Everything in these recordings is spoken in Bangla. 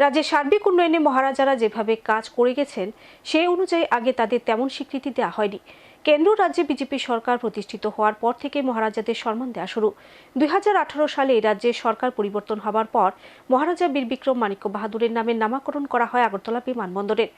রাজ্যের সার্বিক উন্নয়নে মহারাজারা যেভাবে কাজ করে গেছেন সেই অনুযায়ী আগে তাদের তেমন স্বীকৃতি দেওয়া হয়নি। কেন্দ্র রাজ্যে বিজেপি সরকার প্রতিষ্ঠিত হওয়ার পর থেকে মহারাজাদের সম্মান দেওয়া শুরু। দুই হাজার আঠারো সালে রাজ্যে সরকার পরিবর্তন হবার পর মহারাজা বীর বিক্রম মাণিক্য বাহাদুরের নামে নামাকরণ করা হয় আগরতলা বিমানবন্দরের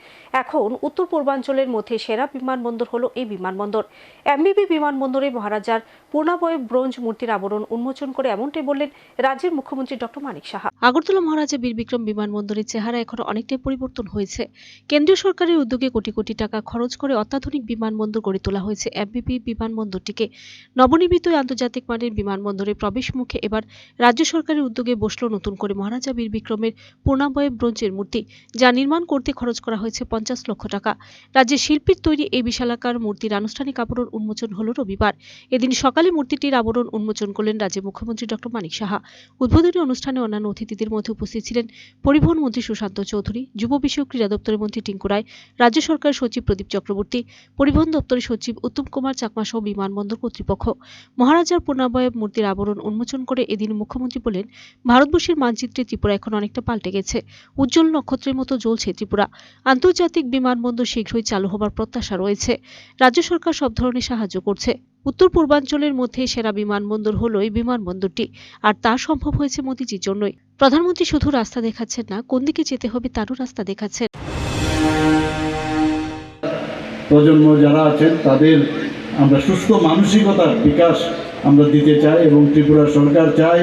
এখন উত্তর পূর্বাঞ্চলের মধ্যে সেরা বিমানবন্দর হলো এই বিমানবন্দর। এমবিবি বিমানবন্দরে মহারাজার পূর্ণাবয় ব্রোঞ্জ মূর্তির আবরণ উন্মোচন করে এমনটাই বললেন রাজ্যের মুখ্যমন্ত্রী ডক্টর মানিক সাহা। আগরতলা মহারাজা বীর বিক্রম বিমানবন্দরের চেহারা এখন অনেকটাই পরিবর্তন হয়েছে। কেন্দ্রীয় সরকারের উদ্যোগে কোটি কোটি টাকা খরচ করে অত্যাধুনিক বিমানবন্দর গড়ে হয়েছে এমবিপি বিমানবন্দরটিকে। নবনির্মিত আন্তর্জাতিক মানের বিমানবন্দরে প্রবেশ মুখে এবার রাজ্য সরকারের উদ্যোগে বসল নতুন করে মহারাজা বীর বিক্রমের পূর্ণাবয় ব্রোঞ্জের মূর্তি, যা নির্মাণ করতে খরচ করা হয়েছে পঞ্চাশ লক্ষ টাকা। রাজ্যের শিল্পীর তৈরি এই বিশালাকার মূর্তির আনুষ্ঠানিক আবরণ উন্মোচন হল রবিবার। এদিন সকালে মূর্তিটির আবরণ উন্মোচন করলেন রাজ্যের মুখ্যমন্ত্রী ডক্টর মানিক সাহা। উদ্বোধনী অনুষ্ঠানে অন্যান্য অতিথিদের মধ্যে উপস্থিত ছিলেন পরিবহন মন্ত্রী সুশান্ত চৌধুরী, যুব বিষয়ক ক্রীড়া দপ্তরের মন্ত্রী টিঙ্কু রায়, রাজ্য সরকারের সচিব প্রদীপ চক্রবর্তী, পরিবহন দপ্তরের সচিব উত্তম কুমার চাকমা সহ বিমানবন্দর কর্তৃপক্ষ। মহারাজার পূর্ণাবয়ব মূর্তির আবরণ উন্মোচন করে এদিন মুখ্যমন্ত্রী বলেন, ভারতবর্ষের মানচিত্রে ত্রিপুরা এখন অনেকটা পাল্টে গেছে। উজ্জ্বল নক্ষত্রের মতো জ্বলছে ত্রিপুরা। আন্তর্জাতিক বিমানবন্দর শীঘ্রই চালু হবার প্রত্যাশা রয়েছে। রাজ্য সরকার সব ধরনের সাহায্য করছে। উত্তর পূর্বাঞ্চলের মধ্যে সেরা বিমানবন্দর হলো এই বিমানবন্দরটি, আর তা সম্ভব হয়েছে মোদিজির জন্যই। প্রধানমন্ত্রী শুধু রাস্তা দেখাচ্ছেন না, কোন দিকে যেতে হবে তারও রাস্তা দেখাচ্ছেন। প্রজন্ম যারা আছেন, তাদের আমরা সুস্থ মানসিকতার বিকাশ আমরা দিতে চাই এবং ত্রিপুরা সরকার চায়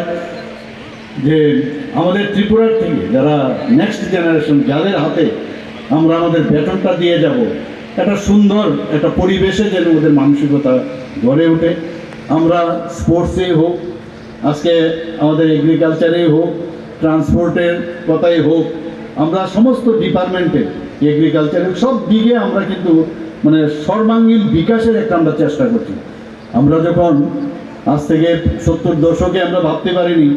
যে আমাদের ত্রিপুরার থেকে যারা নেক্সট জেনারেশন যাদের হাতে আমরা আমাদের বেতনটা দিয়ে যাব, একটা সুন্দর একটা পরিবেশে যেন ওদের মানসিকতা গড়ে ওঠে। আমরা স্পোর্টসে হোক, আজকে আমাদের এগ্রিকালচারেই হোক ট্রান্সপোর্টের কথাই হোক, আমরা সমস্ত ডিপার্টমেন্টে এগ্রিকালচারের সব দিকে আমরা কিন্তু মানে সর্বাঙ্গীন বিকাশের একটা আমরা চেষ্টা করছি। আমরা যখন আজ থেকে সত্তর দশকে আমরা ভাবতে পারিনি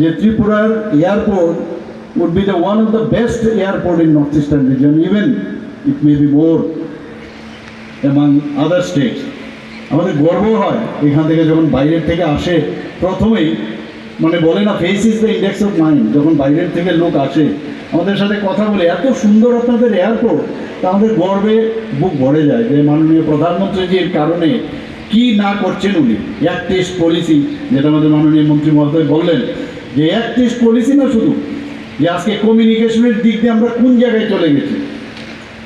যে ত্রিপুরার airport would would be the one of the best airport in northeastern region, even it may be more among other states. আমাদের গর্ব হয় এখান থেকে যখন বাইরের থেকে আসে, প্রথমেই মানে বলে না face is the index of mind যখন বাইরের থেকে লোক আসে আমাদের সাথে কথা বলে এত সুন্দর আপনাদের এয়ারপোর্ট তা আমাদের গর্বে বুক ভরে যায় যে মাননীয় প্রধানমন্ত্রীজির কারণে কি না করছেন উনি। এক টেস্ট পলিসি যেটা আমাদের মাননীয় মন্ত্রী মহোদয় বললেন, যে এক টেস্ট পলিসি না শুধু, যে আজকে কমিউনিকেশনের দিক দিয়ে আমরা কোন জায়গায় চলে গেছি।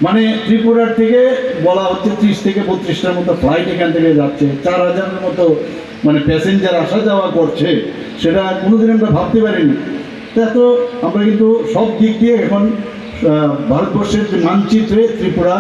মানে ত্রিপুরার থেকে বলা হচ্ছে ত্রিশ থেকে বত্রিশটার মতো ফ্লাইট এখান থেকে যাচ্ছে, চার হাজারের মতো মানে প্যাসেঞ্জার আসা যাওয়া করছে, সেটা কোনোদিন আমরা ভাবতে পারিনি। তা আমরা কিন্তু সব দিক দিয়ে এখন ভারতবর্ষের যে মানচিত্রে ত্রিপুরা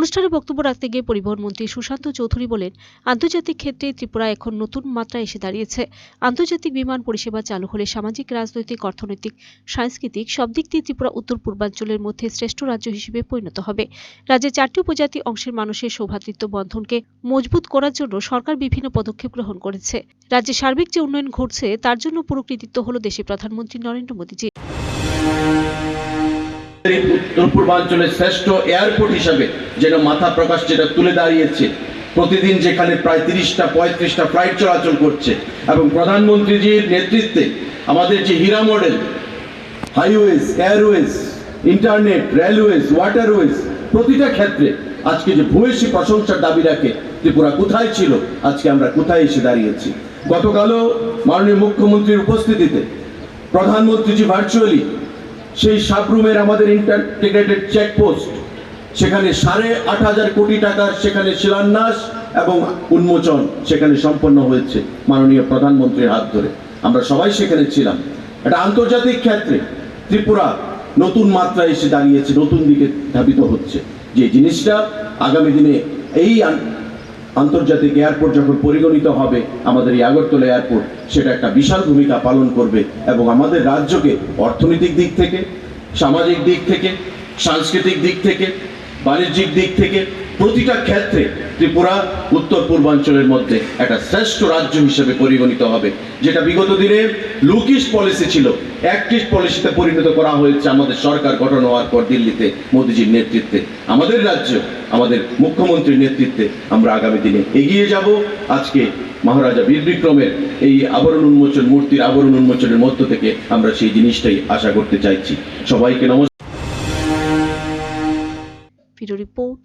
অনুষ্ঠানে বক্তব্য রাখতে গিয়ে পরিবহন মন্ত্রী সুশান্ত চৌধুরী বলেন, আন্তর্জাতিক ক্ষেত্রে ত্রিপুরা এখন নতুন মাত্রায় এসে দাঁড়িয়েছে। আন্তর্জাতিক বিমান পরিষেবা চালু হলে সামাজিক, রাজনৈতিক, অর্থনৈতিক, সাংস্কৃতিক সব দিক দিয়ে ত্রিপুরা উত্তর পূর্বাঞ্চলের মধ্যে শ্রেষ্ঠ রাজ্য হিসেবে পরিণত হবে। রাজ্যের চারটি উপজাতি অংশের মানুষের সৌভ্রাতৃত্ব বন্ধনকে মজবুত করার জন্য সরকার বিভিন্ন পদক্ষেপ গ্রহণ করেছে। রাজ্যে সার্বিক যে উন্নয়ন ঘটছে, তার জন্য পুরো কৃতিত্ব হল দেশের প্রধানমন্ত্রী নরেন্দ্র মোদীজি পূর্বাঞ্চলের শ্রেষ্ঠ এয়ারপোর্ট হিসাবে যেন মাথা প্রকাশ যেটা তুলে দাঁড়িয়েছে। প্রতিদিন যেখানে প্রায় তিরিশটা, পঁয়ত্রিশটা ফ্লাইট চলাচল করছে এবং প্রধানমন্ত্রীজির নেতৃত্বে আমাদের যে Hira model, highways, airways, internet, railways, waterways, প্রতিটা ক্ষেত্রে আজকে যে ভূয়সী প্রশংসার দাবি রাখে, ত্রিপুরা কোথায় ছিল, আজকে আমরা কোথায় এসে দাঁড়িয়েছি। গতকালও মাননীয় মুখ্যমন্ত্রীর উপস্থিতিতে প্রধানমন্ত্রীজি ভার্চুয়ালি সেই সাবরুমের আমাদের ইন্টারগ্রেটেড চেকপোস্ট সেখানে সাড়ে আট হাজার কোটি টাকার সেখানে শিলান্যাস এবং উন্মোচন সেখানে সম্পন্ন হয়েছে মাননীয় প্রধানমন্ত্রীর হাত ধরে। আমরা সবাই সেখানে ছিলাম। এটা আন্তর্জাতিক ক্ষেত্রে ত্রিপুরা নতুন মাত্রায় এসে দাঁড়িয়েছে, নতুন দিকে ধাবিত হচ্ছে। যে জিনিসটা আগামী দিনে এই আন্তর্জাতিক এয়ারপোর্ট যখন পরিগণিত হবে, আমাদের এই আগরতলা এয়ারপোর্ট, সেটা একটা বিশাল ভূমিকা পালন করবে এবং আমাদের রাজ্যকে অর্থনৈতিক দিক থেকে, সামাজিক দিক থেকে, সাংস্কৃতিক দিক থেকে, বাণিজ্যিক দিক থেকে, প্রতিটা ক্ষেত্রে ত্রিপুরা, উত্তর পূর্বাঞ্চলের মধ্যে একটা শ্রেষ্ঠ রাজ্য হিসেবে পরিগণিত হবে। যেটা বিগত দিনে লুকিস পলিসি ছিল। অ্যাক্টিভ পলিসিতে পরিণত করা হয়েছে আমাদের সরকার গঠন হওয়ার পর দিল্লিতে মোদিজির নেতৃত্বে। আমাদের রাজ্য আমাদের মুখ্যমন্ত্রীর নেতৃত্বে আমরা আগামী দিনে এগিয়ে যাব। আজকে মহারাজা বীর বিক্রমের এই আবরণ উন্মোচন, মূর্তির আবরণ উন্মোচনের মধ্য থেকে আমরা সেই জিনিসটাই আশা করতে চাইছি। সবাইকে নমস্কার। রিপোর্ট